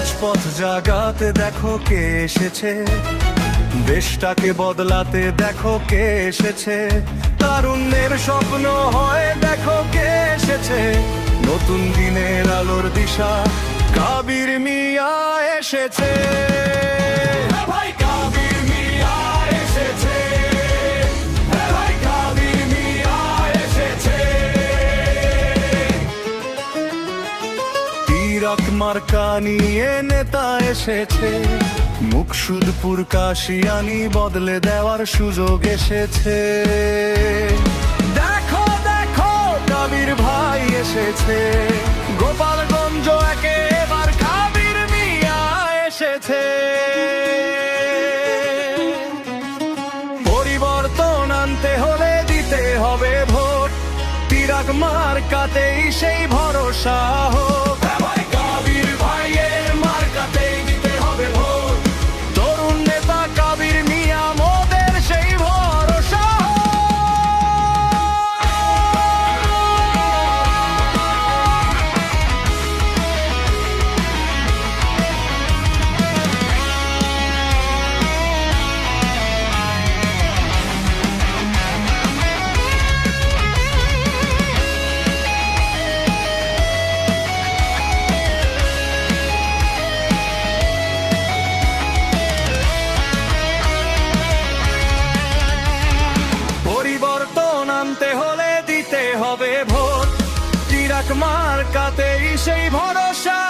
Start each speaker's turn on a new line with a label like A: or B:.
A: রাজপথ জাগাতে দেখো কে এসেছে। দেশটাকে বদলাতে দেখো কে এসেছে। তারুণ্যের স্বপ্ন হয় দেখো কে এসেছে। নতুন দিনের আলোর দিশা কাবির মিয়া এসেছে। তিরাক মার্কা নিয়ে নেতা এসেছে। মুখসুদপুর কাশিয়ানি বদলে দেওয়ার সুযোগ এসেছে। দেখো দেখো ভাই এসেছে। গোপালগঞ্জ মিয়া এসেছে। পরিবর্তন আনতে হলে দিতে হবে ভোট। তিরাক মার্কাতেই সেই ভরসা হোক। মার্কাতেই সেই ভরসা